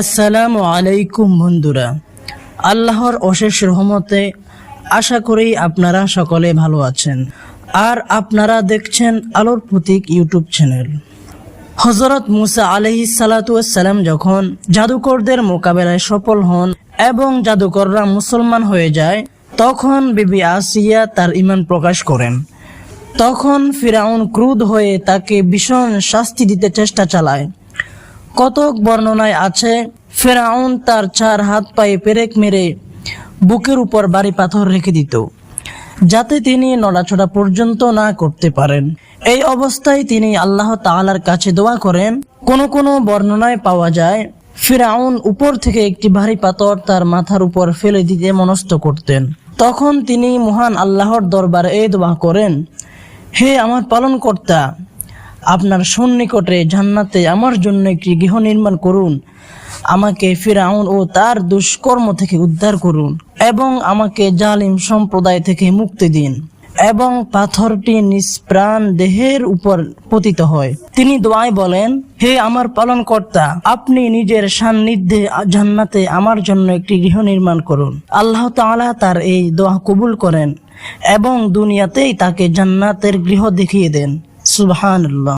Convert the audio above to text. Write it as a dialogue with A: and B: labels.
A: আসসালামু আলাইকুম বন্ধুরা। আল্লাহর অশেষ রহমতে আশা করি আপনারা সকলে ভালো আছেন। আর আপনারা দেখছেন আলোর প্রতীক ইউটিউব চ্যানেল। হজরত মুসা আলহি সালাতাম যখন জাদুকরদের মোকাবেলায় সফল হন এবং জাদুকররা মুসলমান হয়ে যায়, তখন বিবি আসিয়া তার ইমান প্রকাশ করেন। তখন ফিরাউন ক্রুধ হয়ে তাকে ভীষণ শাস্তি দিতে চেষ্টা চালায়। কতক বর্ণনায় আছে, ফেরাউন তার চার হাত পায়ে পেরেক মেরে বুকের উপর বাড়ি পাথর রেখে দিত, যাতে তিনি নড়াচড়া পর্যন্ত না করতে পারেন। এই অবস্থায় তিনি আল্লাহ তালার কাছে দোয়া করেন, কোন কোন বর্ণনায় পাওয়া যায়, ফিরাউন উপর থেকে একটি ভারী পাথর তার মাথার উপর ফেলে দিতে মনস্থ করতেন। তখন তিনি মহান আল্লাহর দরবারে এই দোয়া করেন, হে আমার পালনকর্তা আপনার সন্নিকটে জান্নাতে আমার জন্য একটি গৃহ নির্মাণ করুন। আমাকে ফিরাউন ও তার দুষ্কর্ম থেকে উদ্ধার করুন এবং আমাকে জালিম সম্প্রদায় থেকে মুক্তি দিন এবং পাথরটি নিষ্প্রাণ দেহের উপর পতিত হয়। তিনি দোয়ায় বলেন, হে আমার পালনকর্তা, আপনি নিজের সান্নিধ্যে জান্নাতে আমার জন্য একটি গৃহ নির্মাণ করুন। আল্লাহ তাআলা তার এই দোয়া কবুল করেন এবং দুনিয়াতেই তাকে জান্নাতের গৃহ দেখিয়ে দেন। সুবহানাল্লাহ।